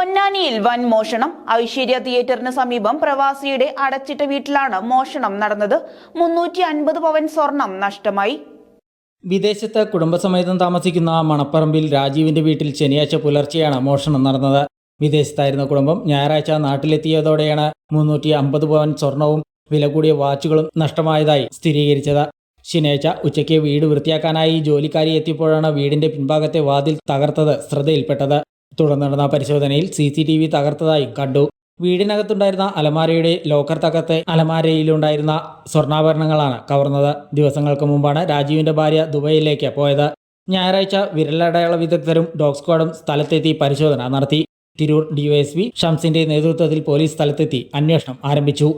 പൊന്നാനിയിൽ വൻ മോഷണം. ഐശ്വര്യ തിയേറ്ററിന് സമീപം പ്രവാസിയുടെ അടച്ചിട്ട വീട്ടിലാണ് മോഷണം നടന്നത്. മുന്നൂറ്റി അൻപത് പവൻ സ്വർണം നഷ്ടമായി. വിദേശത്ത് കുടുംബസമേതം താമസിക്കുന്ന മണപ്പറമ്പിൽ രാജീവിന്റെ വീട്ടിൽ ശനിയാഴ്ച പുലർച്ചെയാണ് മോഷണം നടന്നത്. വിദേശത്തായിരുന്ന കുടുംബം ഞായറാഴ്ച നാട്ടിലെത്തിയതോടെയാണ് മുന്നൂറ്റി അമ്പത് പവൻ സ്വർണവും വില കൂടിയ വാച്ചുകളും നഷ്ടമായതായി സ്ഥിരീകരിച്ചത്. ശനിയാഴ്ച ഉച്ചയ്ക്ക് വീട് വൃത്തിയാക്കാനായി ജോലിക്കാരി എത്തിയപ്പോഴാണ് വീടിന്റെ പിൻഭാഗത്തെ വാതിൽ തകർത്തത്. ശ്രദ്ധയിൽപ്പെട്ടത്. തുടർന്ന് നടന്ന പരിശോധനയിൽ സി സി ടി വി തകർത്തതായും കണ്ടു. വീടിനകത്തുണ്ടായിരുന്ന അലമാരയുടെ ലോക്കർ തകർത്ത് അലമാരയിലുണ്ടായിരുന്ന സ്വർണാഭരണങ്ങളാണ് കവർന്നത്. ദിവസങ്ങൾക്ക് മുമ്പാണ് രാജീവിന്റെ ഭാര്യ ദുബൈയിലേക്ക് പോയത്. ഞായറാഴ്ച വിരലടയാള വിദഗ്ധരും ഡോഗ് സ്ക്വാഡും സ്ഥലത്തെത്തി പരിശോധന നടത്തി. തിരൂർ ഡിവൈഎസ്പി ഷംസിന്റെ നേതൃത്വത്തിൽ പോലീസ് സ്ഥലത്തെത്തി അന്വേഷണം ആരംഭിച്ചു.